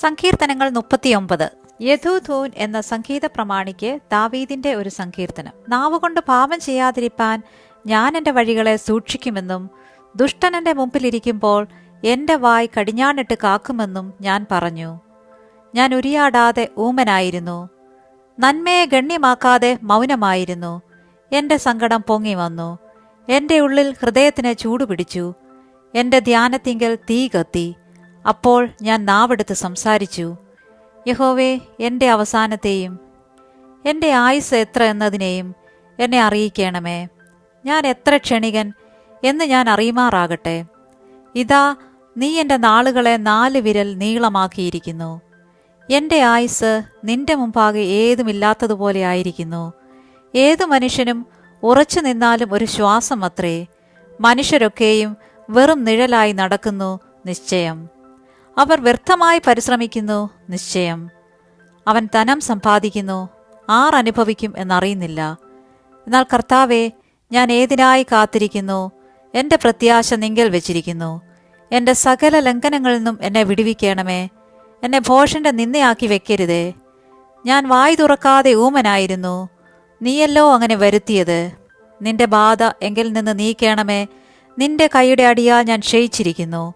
സങ്കീർത്തനങ്ങൾ മുപ്പത്തിയൊമ്പത്. യഥൂധൂൻ എന്ന സംഗീത പ്രമാണിക്ക് ദാവീദിന്റെ ഒരു സങ്കീർത്തനം. നാവുകൊണ്ട് പാപം ചെയ്യാതിരിപ്പാൻ ഞാൻ എന്റെ വഴികളെ സൂക്ഷിക്കുമെന്നും ദുഷ്ടൻ എന്റെ മുമ്പിലിരിക്കുമ്പോൾ എന്റെ വായ് കടിഞ്ഞാണിട്ട് കാക്കുമെന്നും ഞാൻ പറഞ്ഞു. ഞാൻ ഉരിയാടാതെ ഊമനായിരുന്നു. നന്മയെ ഗണ്യമാക്കാതെ മൗനമായിരുന്നു. എന്റെ സങ്കടം പൊങ്ങി വന്നു. എന്റെ ഉള്ളിൽ ഹൃദയത്തിന് ചൂടുപിടിച്ചു. എന്റെ ധ്യാനത്തിങ്കൽ തീ കത്തി. അപ്പോൾ ഞാൻ നാവെടുത്ത് സംസാരിച്ചു യഹോവേ എന്റെ അവസാനത്തെയും എന്റെ ആയുസ് എത്ര എന്നതിനെയും എന്നെ അറിയിക്കണമേ. ഞാൻ എത്ര ക്ഷണികൻ എന്ന് ഞാൻ അറിയുമാറാകട്ടെ. ഇതാ നീ എന്റെ നാളുകളെ നാല് വിരൽ നീളമാക്കിയിരിക്കുന്നു. എന്റെ ആയുസ് നിന്റെ മുമ്പാകെ ഏതുമില്ലാത്തതുപോലെ ആയിരിക്കുന്നു. ഏതു മനുഷ്യനും ഉറച്ചു നിന്നാലും ഒരു ശ്വാസം അത്രേ. മനുഷ്യരൊക്കെയും വെറും നിഴലായി നടക്കുന്നു നിശ്ചയം. അവർ വ്യർത്ഥമായി പരിശ്രമിക്കുന്നു നിശ്ചയം. അവൻ ധനം സമ്പാദിക്കുന്നു ആർ അനുഭവിക്കും എന്നറിയുന്നില്ല. എന്നാൽ കർത്താവെ ഞാൻ ഏതിനായി കാത്തിരിക്കുന്നു? എന്റെ പ്രത്യാശ നിങ്കൽ വെച്ചിരിക്കുന്നു. എന്റെ സകല ലംഘനങ്ങളിൽ നിന്നും എന്നെ വിടുവിക്കണമേ. എന്നെ ഭോഷന്റെ നിന്നയാക്കി വെക്കരുതേ. ഞാൻ വായി തുറക്കാതെ ഊമനായിരുന്നു. നീയല്ലോ അങ്ങനെ വരുത്തിയത്. നിന്റെ ബാധ എങ്കിൽ നിന്ന് നീക്കണമേ. നിന്റെ കൈയുടെ അടിയാൽ ഞാൻ ക്ഷയിച്ചിരിക്കുന്നു.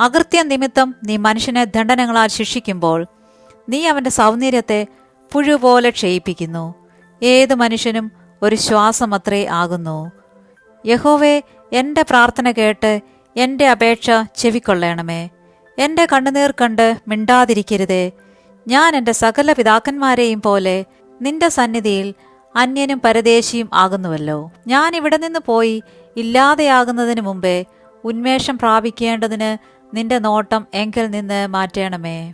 അകൃത്യം നിമിത്തം നീ മനുഷ്യനെ ദണ്ഡനങ്ങളാൽ ശിക്ഷിക്കുമ്പോൾ നീ അവന്റെ സൗന്ദര്യത്തെ പുഴുപോലെ ക്ഷയിപ്പിക്കുന്നു. ഏത് മനുഷ്യനും ഒരു ശ്വാസമത്രേ ആകുന്നു. യഹോവേ എന്റെ പ്രാർത്ഥന കേട്ട് എന്റെ അപേക്ഷ ചെവിക്കൊള്ളണമേ. എന്റെ കണ്ണുനീർ കണ്ട് മിണ്ടാതിരിക്കരുതേ. ഞാൻ എന്റെ സകല പിതാക്കന്മാരെയും പോലെ നിന്റെ സന്നിധിയിൽ അന്യനും പരദേശിയും ആകുന്നുവല്ലോ. ഞാൻ ഇവിടെ നിന്ന് പോയി ഇല്ലാതെയാകുന്നതിന് മുമ്പേ ഉന്മേഷം പ്രാപിക്കേണ്ടതിന് നിന്റെ നോട്ടം എങ്കിൽ നിന്ന് മാറ്റണമേ.